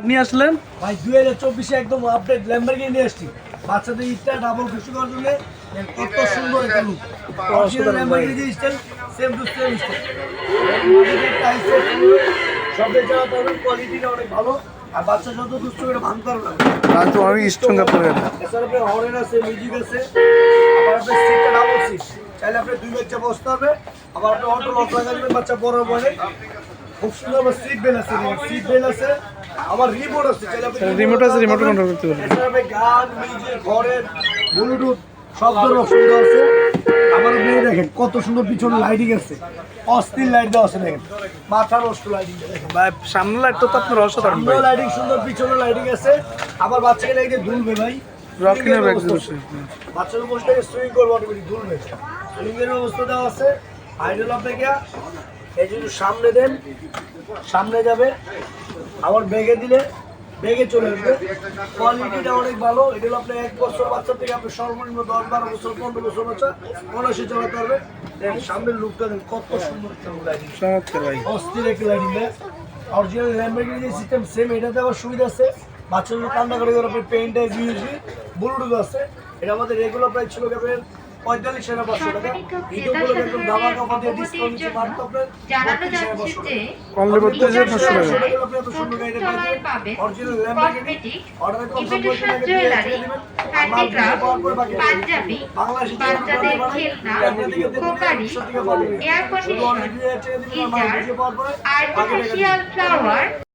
কার নিয়ে আসলেন? ভাই দুই হাজার চব্বিশে একদম আপডেট ল্যাম্বারগিনি নিয়ে আসছি। বাচ্চাদের ইটটা ডাবল খুশি করার জন্য কত সুন্দর একটা লুক ল্যাম্বারগিনি যে style same to same style যাওয়া পাবেন কোয়ালিটিটা অনেক ভালো। আর বাচ্চা যত দুষ্ট করে ভাঙতে পারবে না। রাজু অনেক স্ট্রং আপনার এছাড়া আপনার হরেন আছে মিউজিক আছে। আবার আপনার সিটটা ডাবল সিট চাইলে আপনি দুই বাচ্চা বসতে হবে। আবার আপনি অটো লক লাগা বাচ্চা বড় বলে খুব সুন্দর আমার সিট বেল আছে সিট বেল আছে আমার রিমোট আছে রিমোট আছে, রিমোটও control করতে পারবেন। গান মিউজিক ঘরের ব্লুটুথ সব ধরনের আছে। আমার আপনি দেখেন কত সুন্দর পিছনে লাইটিং আছে। অস্থির লাইট দেওয়া আছে দেখেন। মাথা নষ্ট লাইটিং দেখেন ভাই সামনে লাইট তো আপনার অসাধারণ ভাই। লাইটিং সুন্দর পিছনে লাইটিং আছে। আবার বাচ্চাকে লাইটে দুলবে ভাই। রকিনের আছে। বাচ্চাদের বসে থেকে সুইং করব অটোমেটিক দুলবে। সুইং এর ব্যবস্থা দেওয়া আছে। আইডল আপনাকে এই যদি সামনে দেন সামনে যাবে আবার ব্যাগে দিলে বেগে চলে আসবে। কোয়ালিটিটা অনেক ভালো এটা হলো আপনার এক বছর বাচ্চা থেকে আপনি সর্বনিম্ন দশ বারো বছর পনেরো বছর বাচ্চা অনায়াসে চালাতে পারবে। দেখেন সামনের লুকটা দেখেন কত সুন্দর অস্থির একটা লাইটিং অরিজিনাল ল্যাম্বরগিনি যে সিস্টেম সেম এটাতে আবার সুবিধা আছে। বাচ্চা যদি কান্না করে আপনি পেন টাইপ ইউএসবি ব্লুটুথ আছে। এটা আমাদের রেগুলার প্রাইস ছিল আপনার পঁয়তাল্লিশ হাজার পাঁচশো টাকা। ভিডিওগুলো একদম দাবা কাপড় দিয়ে ডিসকাউন্ট দিচ্ছে মাত্র আপনার বত্রিশ হাজার পাঁচশো যে অনলি বত্রিশ হাজার পাঁচশো টাকা আপনি এত সুন্দর গাড়িটা তলায় পাবেন পাবেন অরিজিনাল ল্যাম্বরগিনি কসমেটিক কনফার্ম করতে আগে জুয়েলারি দিবেন। হ্যান্ডিক্রাফট পাওয়ার পরে বাকি পাঞ্জাবি বাচ্চাদের খেলনা crockery air conditioner geyser artificial flower